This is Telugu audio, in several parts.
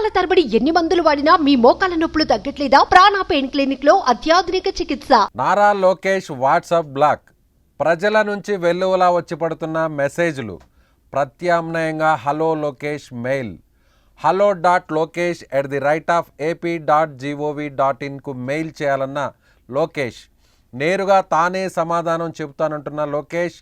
నెలల తరబడి ఎన్ని మందులు వాడినా మీ మోకాల నొప్పులు తగ్గట్లేదా? ప్రాణ పెయిన్ క్లినిక్లో అత్యాధునిక చికిత్స. Nara Lokesh WhatsApp block. ప్రజల నుంచి వెల్లువలా వచ్చి పడుతున్న మెసేజ్లు. ప్రత్యామ్నాయంగా hello Lokesh mail. Hello dot Lokesh at the rate of AP dot GOV dot ఇన్కు mail చేయాలన్న లోకేష్. నేరుగా తానే సమాధానం చెబుతానంటున్న లోకేష్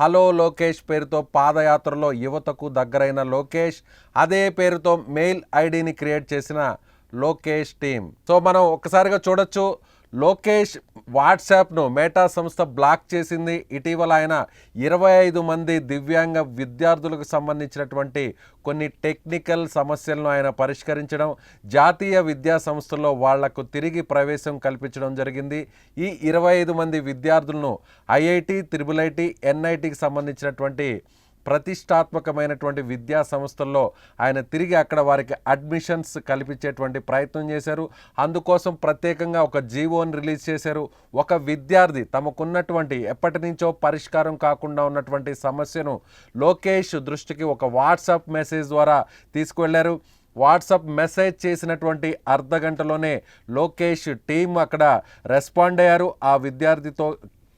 హలో లోకేష్ పేరుతో పాదయాత్రలో యువతకు దగ్గరైన లోకేష్ అదే పేరుతో మెయిల్ ఐడిని క్రియేట్ చేసిన లోకేష్ టీమ్. సో మనం ఒక్కసారిగా చూడొచ్చు లోకేష్ వాట్సాప్ను మేటా సంస్థ బ్లాక్ చేసింది. ఇటీవల ఆయన ఇరవై ఐదు మంది దివ్యాంగ విద్యార్థులకు సంబంధించినటువంటి కొన్ని టెక్నికల్ సమస్యలను ఆయన పరిష్కరించడం జాతీయ విద్యా సంస్థల్లో వాళ్ళకు తిరిగి ప్రవేశం కల్పించడం జరిగింది. ఈ ఇరవై ఐదు మంది విద్యార్థులను ఐఐటి త్రిబుల్ ఐటి ఎన్ఐటికి సంబంధించినటువంటి ప్రతిష్టాత్మకమైనటువంటి విద్యా సంస్థల్లో ఆయన తిరిగి అక్కడ వారికి అడ్మిషన్స్ కల్పించేటువంటి ప్రయత్నం చేశారు. అందుకోసం ప్రత్యేకంగా ఒక జీవోని రిలీజ్ చేశారు. ఒక విద్యార్థి తమకున్నటువంటి ఎప్పటి నుంచో పరిష్కారం కాకుండా ఉన్నటువంటి సమస్యను లోకేష్ దృష్టికి ఒక వాట్సాప్ మెసేజ్ ద్వారా తీసుకువెళ్ళారు వాట్సాప్ మెసేజ్ చేసినటువంటి అర్ధ గంటలోనే లోకేష్ టీం అక్కడ రెస్పాండ్ అయ్యారు. ఆ విద్యార్థితో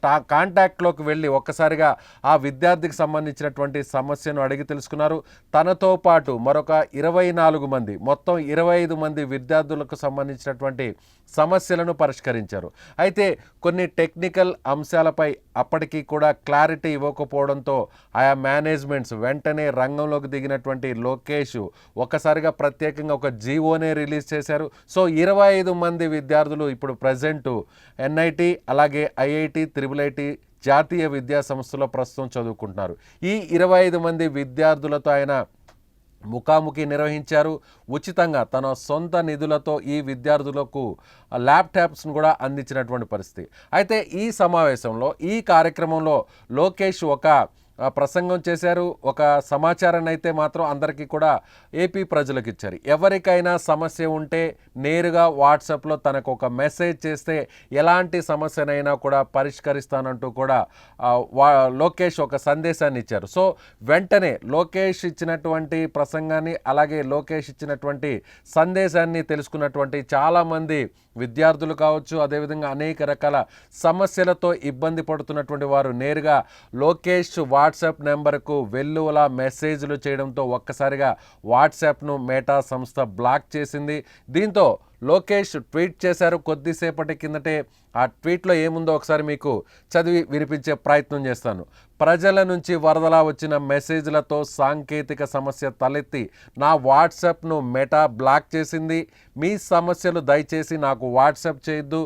టా కాంటాక్ట్లోకి వెళ్ళి ఒక్కసారిగా ఆ విద్యార్థికి సంబంధించినటువంటి సమస్యను అడిగి తెలుసుకున్నారు. తనతో పాటు మరొక ఇరవై నాలుగు మంది మొత్తం ఇరవై ఐదు మంది విద్యార్థులకు సంబంధించినటువంటి సమస్యలను పరిష్కరించారు. అయితే కొన్ని టెక్నికల్ అంశాలపై అప్పటికీ కూడా క్లారిటీ ఇవ్వకపోవడంతో ఆయా మేనేజ్మెంట్స్ వెంటనే రంగంలోకి దిగినటువంటి లోకేష్ ఒక్కసారిగా ప్రత్యేకంగా ఒక జీవోనే రిలీజ్ చేశారు. సో ఇరవై ఐదు మంది విద్యార్థులు ఇప్పుడు ప్రజెంటు ఎన్ఐటి అలాగే ఐఐటి త్రిబుల్ ఐటి జాతీయ విద్యా సంస్థలో ప్రస్తుతం చదువుకుంటున్నారు. ఈ ఇరవై ఐదు మంది విద్యార్థులతో ఆయన ముఖాముఖి నిర్వహించారు. ఉచితంగా తన సొంత నిధులతో ఈ విద్యార్థులకు ల్యాప్టాప్స్ను కూడా అందించినటువంటి పరిస్థితి. అయితే ఈ సమావేశంలో ఈ కార్యక్రమంలో లోకేష్ ఒక ప్రసంగం చేశారు. ఒక సమాచారాన్ని అయితే మాత్రం అందరికీ కూడా ఏపీ ప్రజలకు ఇచ్చారు. ఎవరికైనా సమస్య ఉంటే నేరుగా వాట్సాప్లో తనకు ఒక మెసేజ్ చేస్తే ఎలాంటి సమస్యనైనా కూడా పరిష్కరిస్తానంటూ కూడా వా లోకేష్ ఒక సందేశాన్ని ఇచ్చారు. సో వెంటనే లోకేష్ ఇచ్చినటువంటి ప్రసంగాన్ని అలాగే లోకేష్ ఇచ్చినటువంటి సందేశాన్ని తెలుసుకున్నటువంటి చాలామంది విద్యార్థులు కావచ్చు అదేవిధంగా అనేక రకాల సమస్యలతో ఇబ్బంది పడుతున్నటువంటి వారు నేరుగా లోకేష్ వా వాట్సాప్ నెంబర్కు వెల్లువల మెసేజ్లు చేయడంతో ఒక్కసారిగా వాట్సాప్ను మేటా సంస్థ బ్లాక్ చేసింది. దీంతో లోకేష్ ట్వీట్ చేశారు కొద్దిసేపటి కిందటే. ఆ ట్వీట్లో ఏముందో ఒకసారి మీకు చదివి వినిపించే ప్రయత్నం చేస్తాను. ప్రజల నుంచి వరదలా వచ్చిన మెసేజ్లతో సాంకేతిక సమస్య తలెత్తి నా వాట్సాప్ను మెటా బ్లాక్ చేసింది. మీ సమస్యలు దయచేసి నాకు వాట్సాప్ చేయొద్దు.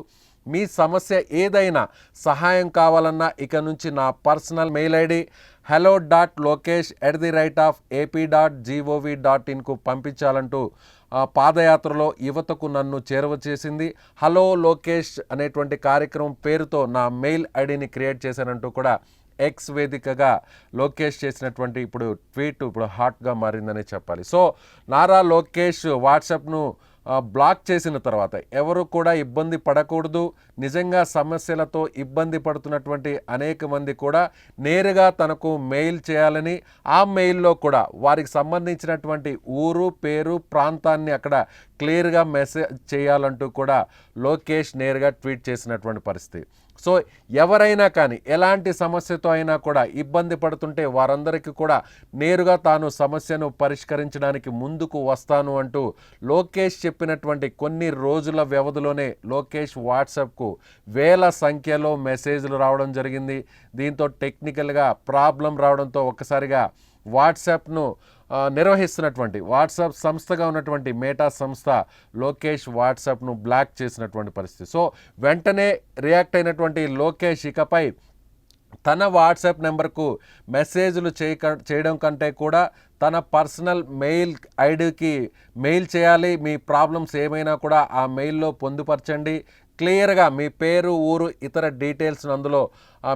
మీ సమస్య ఏదైనా సహాయం కావాలన్నా ఇక నుంచి నా personal mail ID hello dot Lokesh at the rate of AP dot GOV dot ఇన్కు పంపించాలంటూ పాదయాత్రలో యువతకు నన్ను చేరువ చేసింది. హలో లోకేష్ అనేటువంటి కార్యక్రమం పేరుతో నా మెయిల్ ఐడిని క్రియేట్ చేశానంటూ కూడా ఎక్స్ వేదికగా లోకేష్ చేసినటువంటి ఇప్పుడు ట్వీట్ ఇప్పుడు హాట్గా మారిందని చెప్పాలి. సో నారా లోకేష్ వాట్సాప్ను బ్లాక్ చేసిన తర్వాత ఎవరు కూడా ఇబ్బంది పడకూడదు. నిజంగా సమస్యలతో ఇబ్బంది పడుతున్నటువంటి అనేక మంది కూడా నేరుగా తనకు మెయిల్ చేయాలని ఆ మెయిల్లో కూడా వారికి సంబంధించినటువంటి ఊరు పేరు ప్రాంతాన్ని అక్కడ క్లియర్గా మెసేజ్ చేయాలంటూ కూడా లోకేష్ నేరుగా ట్వీట్ చేసినటువంటి పరిస్థితి. సో ఎవరైనా కానీ ఎలాంటి సమస్యతో అయినా కూడా ఇబ్బంది పడుతుంటే వారందరికీ కూడా నేరుగా తాను సమస్యను పరిష్కరించడానికి ముందుకు వస్తాను అంటూ లోకేష్ చెప్పినటువంటి కొన్ని రోజుల వ్యవధిలోనే లోకేష్ వాట్సాప్కు వేల సంఖ్యలో మెసేజ్లు రావడం జరిగింది. దీంతో టెక్నికల్గా ప్రాబ్లం రావడంతో ఒక్కసారిగా వాట్సాప్ను నిర్వహిస్తున్నటువంటి వాట్సాప్ సంస్థగా ఉన్నటువంటి మేటా సంస్థ లోకేష్ వాట్సాప్ను బ్లాక్ చేసినటువంటి పరిస్థితి. సో వెంటనే రియాక్ట్ అయినటువంటి లోకేష్ ఇకపై తన వాట్సాప్ నెంబర్కు మెసేజ్లు చేయక చేయడం కంటే కూడా తన పర్సనల్ మెయిల్ ఐడికి మెయిల్ చేయాలి. మీ ప్రాబ్లమ్స్ ఏమైనా కూడా ఆ మెయిల్లో పొందుపరచండి. క్లియర్గా మీ పేరు ఊరు ఇతర డీటెయిల్స్ను అందులో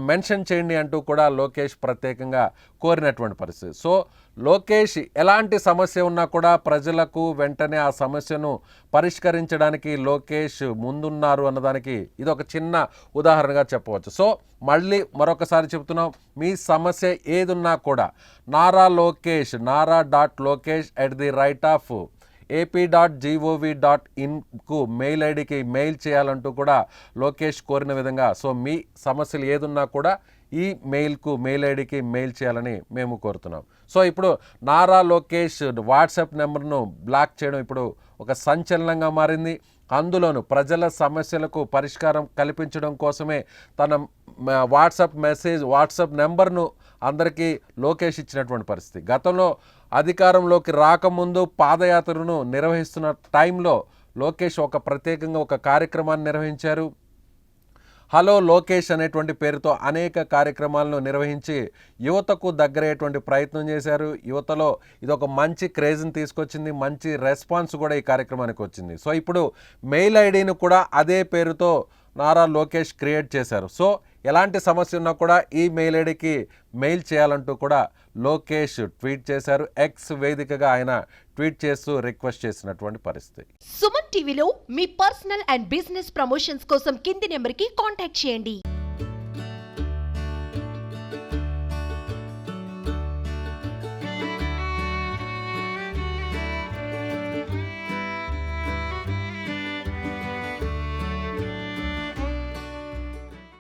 మెన్షన్ చేయండి అంటూ కూడా లోకేష్ ప్రత్యేకంగా కోరినటువంటి పరిస్థితి. సో లోకేష్ ఎలాంటి సమస్య ఉన్నా కూడా ప్రజలకు వెంటనే ఆ సమస్యను పరిష్కరించడానికి లోకేష్ ముందున్నారు అన్నదానికి ఇది ఒక చిన్న ఉదాహరణగా చెప్పవచ్చు. సో మళ్ళీ మరొకసారి చెప్తున్నాం మీ సమస్య ఏదున్నా కూడా Nara Lokesh Nara dot Lokesh at the rate of AP dot GOV dot ఇన్కు mail ఐడికి మెయిల్ చేయాలంటూ కూడా లోకేష్ కోరిన విధంగా సో మీ సమస్యలు ఏదున్నా కూడా ఈ మెయిల్కు మెయిల్ ఐడికి మెయిల్ చేయాలని మేము కోరుతున్నాం. సో ఇప్పుడు నారా లోకేష్ వాట్సాప్ నెంబర్ను బ్లాక్ చేయడం ఇప్పుడు ఒక సంచలనంగా మారింది. అందులోను ప్రజల సమస్యలకు పరిష్కారం కల్పించడం కోసమే తన వాట్సాప్ మెసేజ్ వాట్సాప్ నెంబర్ను అందరికీ లోకేష్ ఇచ్చినటువంటి పరిస్థితి. గతంలో అధికారంలోకి రాకముందు పాదయాత్రను నిర్వహిస్తున్న టైంలో లోకేష్ ఒక ప్రత్యేకంగా ఒక కార్యక్రమాన్ని నిర్వహించారు. హలో లోకేష్ అనేటువంటి పేరుతో అనేక కార్యక్రమాలను నిర్వహించి యువతకు దగ్గరయ్యేటువంటి ప్రయత్నం చేశారు. యువతలో ఇదొక మంచి క్రేజ్ని తీసుకొచ్చింది మంచి రెస్పాన్స్ కూడా ఈ కార్యక్రమానికి వచ్చింది. సో ఇప్పుడు మెయిల్ ఐడిని కూడా అదే పేరుతో నారా లోకేష్ క్రియేట్ చేశారు. సో ఎలాంటి సమస్య ఉన్నా కూడా ఈ మెయిల్ ఐడికి మెయిల్ చేయాలంటూ కూడా లోకేష్ ట్వీట్ చేశారు. ఎక్స్ వేదికగా ఆయన ట్వీట్ చేస్తూ రిక్వెస్ట్ చేసినటువంటి పరిస్థితి. సుమన్ టీవీలో మీ పర్సనల్ అండ్ బిజినెస్ ప్రమోషన్స్ కోసం కింది నెంబర్కి కాంటాక్ట్ చేయండి.